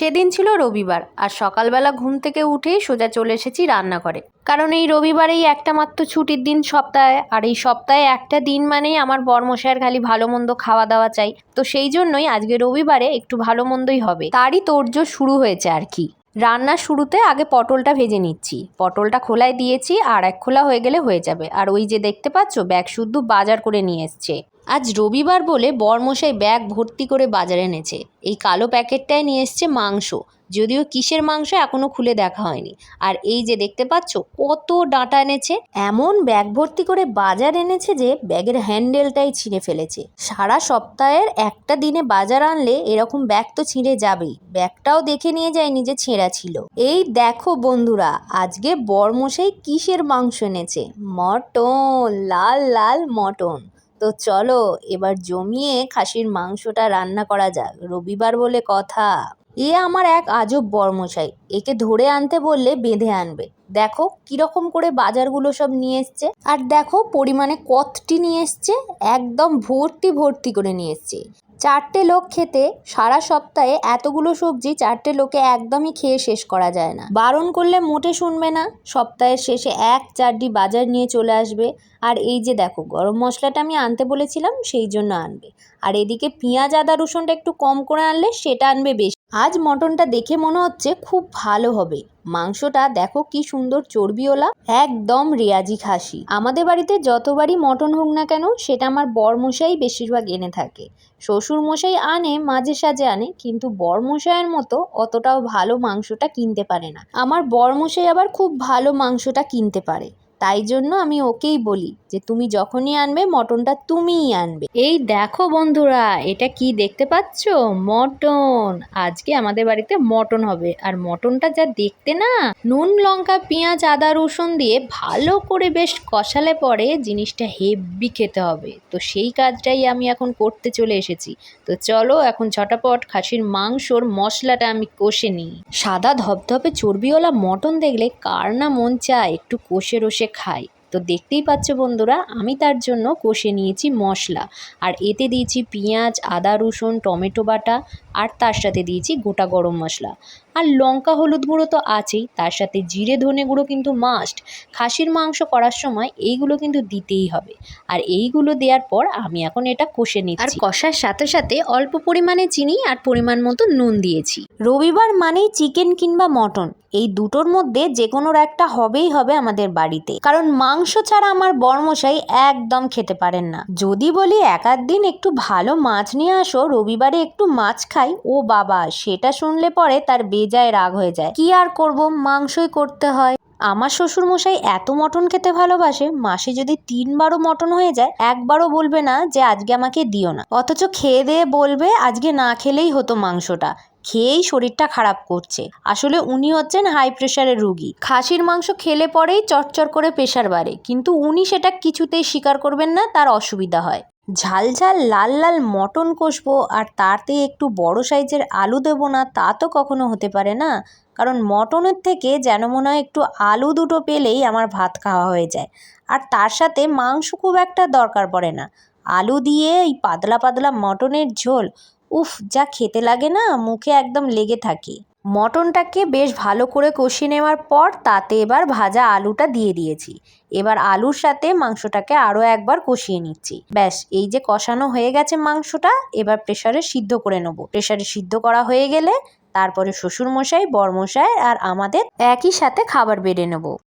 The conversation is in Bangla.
সেদিন ছিল রবিবার আর সকালবেলা ঘুম থেকে উঠেই সোজা চলে এসেছি রান্নাঘরে। কারণ এই রবিবারেই একটা মাত্র ছুটির দিন সপ্তাহে, আর এই সপ্তাহে একটা দিন মানেই আমার বর্মশায়ের খালি ভালো মন্দ খাওয়া দাওয়া চাই। তো সেই জন্যই আজকে রবিবারে একটু ভালো মন্দই হবে। তারই তোর্য শুরু হয়েছে আর কি। রান্নার শুরুতে আগে পটলটা ভেজে নিচ্ছি। পটলটা খোলায় দিয়েছি আর এক খোলা হয়ে গেলে হয়ে যাবে। আর ওই যে দেখতে পাচ্ছ, ব্যাগ শুদ্ধ বাজার করে নিয়ে এসছে। আজ রবিবার বলে বরমশাই ব্যাগ ভর্তি করে বাজারে এনেছে। এই কালো প্যাকেটটায় নিয়ে এসছে মাংস। যদিও কিসের মাংস এখনও খুলে দেখা হয়নি। আর এই যে দেখতে পাচ্ছ, কত ডাঁটা এনেছে। এমন ব্যাগ ভর্তি করে বাজার এনেছে যে ব্যাগের হ্যান্ডেলটাই ছিঁড়ে ফেলেছে। সারা সপ্তাহের একটা দিনে বাজার আনলে এরকম ব্যাগ তো ছিঁড়ে যাবেই। ব্যাগটাও দেখে নিয়ে যায়নি যে ছেঁড়া ছিল। এই দেখো বন্ধুরা, আজকে বরমশাই কিসের মাংস এনেছে? মটন, লাল লাল মটন। তো চলো, এবার জমিয়ে খাসির মাংসটা রান্না করা যাক। রবিবার বলে কথা। এ আমার এক আজব বর্মশাই। একে ধরে আনতে বললে বেঁধে আনবে। দেখো কীরকম করে বাজারগুলো সব নিয়ে এসছে। আর দেখো পরিমাণে কতটি নিয়ে এসছে। একদম ভর্তি ভর্তি করে নিয়ে এসছে। চারটে লোক খেতে সারা সপ্তাহে এতগুলো সবজি চারটে লোকে একদমই খেয়ে শেষ করা যায় না। বারণ করলে মোটে শুনবে না। সপ্তাহের শেষে এক চারটি বাজার নিয়ে চলে আসবে। আর এই যে দেখো গরম মশলাটা আমি আনতে বলেছিলাম, সেই জন্য আনবে। আর এদিকে পেঁয়াজ, আদা, রসুনটা একটু কম করে আনলে সেটা আনবে বেশি। আজ মটনটা দেখে মনে হচ্ছে খুব ভালো হবে। মাংসটা দেখো কি সুন্দর চর্বিওলা একদম রেয়াজি খাসি। আমাদের বাড়িতে যতবারই মটন হোক না কেন, সেটা আমার বরমশাই বেশিরভাগ এনে থাকে। শ্বশুর মশাই আনে, মাঝে সাঝে আনে, কিন্তু বরমশাইয়ের মতো অতটাও ভালো মাংসটা কিনতে পারে না। আমার বরমশাই আবার খুব ভালো মাংসটা কিনতে পারে। তাই জন্য আমি ওকেই বলি যে তুমি যখনই আনবে, মটনটা তুমিই আনবে। এই দেখো বন্ধুরা, এটা কি দেখতে পাচ্ছ? মটন। আজকে আমাদের বাড়িতে মটন হবে। আর মটনটা যা দেখতে না, নুন, লঙ্কা, পেঁয়াজ, আদা, রসুন দিয়ে ভালো করে বেশ কষালে পরে জিনিসটা হেভি খেতে হবে। তো সেই কাজটাই আমি এখন করতে চলে এসেছি। তো চলো এখন ছটাপট খাসির মাংসর মশলাটা আমি কষে নিই। সাদা ধপধপে চর্বিওয়ালা মটন দেখলে কার না মন চায়? একটু কষে রসে খাই। তো দেখতেই পাচ্ছ বন্ধুরা, আমি তার জন্য কষে নিয়েছি মশলা। আর এতে দিয়েছি পেঁয়াজ, আদা, রসুন, টমেটো বাটা, আর তার সাথে দিয়েছি গোটা গরম মশলা। আর লঙ্কা হলুদ গুঁড়ো তো আছেই। তার সাথে জিরে ধনে গুঁড়ো কিন্তু মাস্ট খাসির মাংস করার সময় এইগুলো কিন্তু দিতেই হবে। আর এইগুলো দেওয়ার পর আমি এখন এটা কষে নিচ্ছি। আর কষার সাথে সাথে অল্প পরিমাণে চিনি আর পরিমাণ মতো নুন দিয়েছি। রবিবার মানেই চিকেন কিংবা মটন। এই দুটোর মধ্যে যে কোনোর একটা হবেই হবে আমাদের বাড়িতে। কারণ মাংস ছাড়া আমার বর্মশাই একদম খেতে পারেন না। যদি বলি এক দিন একটু ভালো মাছ নিয়ে আসো রবিবারে একটু মাছ খাই ও বাবা সেটা শুনলে পরে তার বেজায় রাগ হয়ে যায়। কি আর করব? মাংসই করতে হয়। আমার শ্বশুর মশাই এত মটন খেতে ভালোবাসে, মাসে যদি তিনবারও মটন হয়ে যায়, একবারও বলবে না যে আজকে আমাকে দিও না। অথচ খেয়ে দিয়ে বলবে আজকে না খেলেই হতো মাংসটা। খেয়েই শরীরটা খারাপ করছে। আসলে উনি হচ্ছেন হাই প্রেশারের রুগী। খাসির মাংস খেলে পরেই চটচর করে প্রেশার বাড়ে। কিন্তু উনি সেটা কিছুতেই স্বীকার করবেন না, তার অসুবিধা হয়। ঝাল ঝাল, লাল লাল মটন কষবো আর তাতে একটু বড় সাইজের আলু দেবো না, তা তো কখনো হতে পারে না। কারণ মটনের থেকে যেন মনে হয় একটু আলু দুটো পেলেই আমার ভাত খাওয়া হয়ে যায়। আর তার সাথে মাংস খুব একটা দরকার পড়ে না। আলু দিয়ে এই পাতলা পাতলা মটনের ঝোল, উফ, যা খেতে লাগে না, মুখে একদম লেগে থাকে। মটনটাকে বেশ ভালো করে কষিয়ে নেওয়ার পর তাতে এবার ভাজা আলুটা দিয়ে দিয়েছি। এবার আলুর সাথে মাংসটাকে আরও একবার কষিয়ে নিচ্ছি। ব্যাস, এই যে কষানো হয়ে গেছে মাংসটা, এবার প্রেশারে সিদ্ধ করে নেব। প্রেশারে সিদ্ধ করা হয়ে গেলে তারপরে শ্বশুরমশাই, বরমশাই আর আমাদের একই সাথে খাবার বেড়ে নেব।